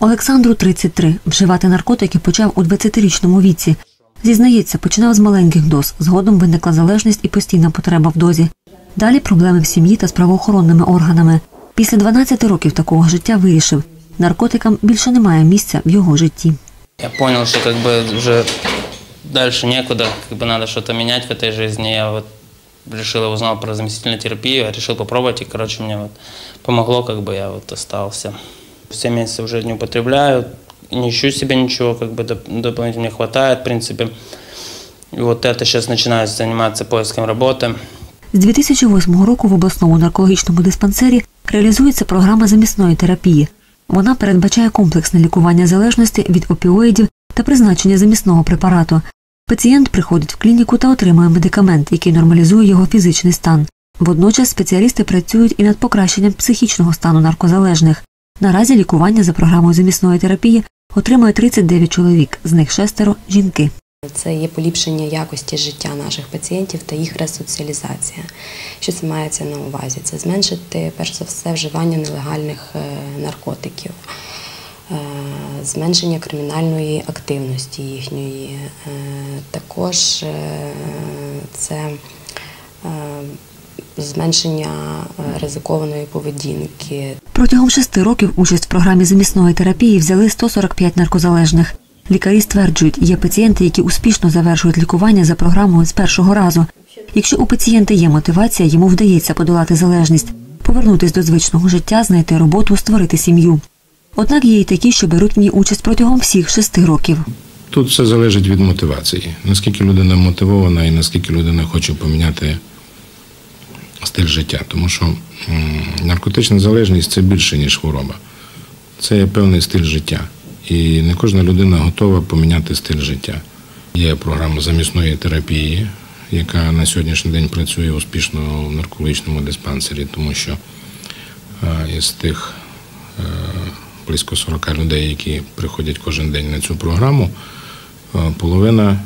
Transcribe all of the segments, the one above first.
Олександру 33. Вживати наркотики почав у 20-річному віці. Зізнається, починав з маленьких доз. Згодом виникла залежність і постійна потреба в дозі. Далі проблеми в сім'ї та з правоохоронними органами. Після 12 років такого життя вирішив, наркотикам більше немає місця в його житті. Я понял, что как бы уже дальше некуда, как бы надо что-то менять в этой жизни. Я вот решил, я узнал про заместительную терапию, я решил попробовать, и, короче, мне вот помогло, как бы я вот остался. Все месяцы уже не употребляю, не ищу себе ничего, как бы доп- дополнительно мне хватает, в принципе. И вот это сейчас начинаю заниматься поиском работы. З 2008 року в обласному наркологічному диспансері реалізується програма замісної терапії. Вона передбачає комплексне лікування залежності від опіоїдів та призначення замісного препарату. Пацієнт приходить в клініку та отримує медикамент, який нормалізує його фізичний стан. Водночас спеціалісти працюють і над покращенням психічного стану наркозалежних. Наразі лікування за програмою замісної терапії отримує 39 чоловік, з них шестеро жінки. Це є поліпшення якості життя наших пацієнтів та їх ресоціалізація. Що це мається на увазі? Це зменшити, перш за все, вживання нелегальних е, наркотиків, е, зменшення кримінальної активності їхньої. Е, Також це зменшення е, ризикованої поведінки, Протягом шести років участь в програмі замісної терапії взяли 145 наркозалежних. Лікарі стверджують, є пацієнти, які успішно завершують лікування за програмою з першого разу. Якщо у пацієнта є мотивація, йому вдається подолати залежність, повернутися до звичного життя, знайти роботу, створити сім'ю. Однак є й такі, що беруть в ній участь протягом всіх шести років. Тут все залежить від мотивації. Наскільки людина мотивована і наскільки людина хоче поміняти стиль життя. Тому що наркотична залежність це більше, ніж хвороба. Це певний стиль життя. І не кожна людина готова поміняти стиль життя. Є програма замісної терапії, яка на сьогоднішній день працює успішно в наркологічному диспансері, тому що е, із тих е, близько 40 людей, які приходять кожен день на цю програму, е, половина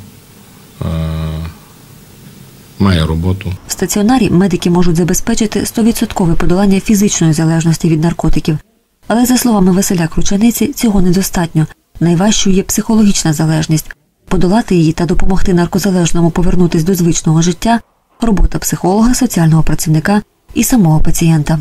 має роботу. В стаціонарі медики можуть забезпечити 100% подолання фізичної залежності від наркотиків. Але, за словами Василя Кручаниці, цього недостатньо. Найважчою є психологічна залежність. Подолати її та допомогти наркозалежному повернутися до звичного життя робота психолога, соціального працівника і самого пацієнта.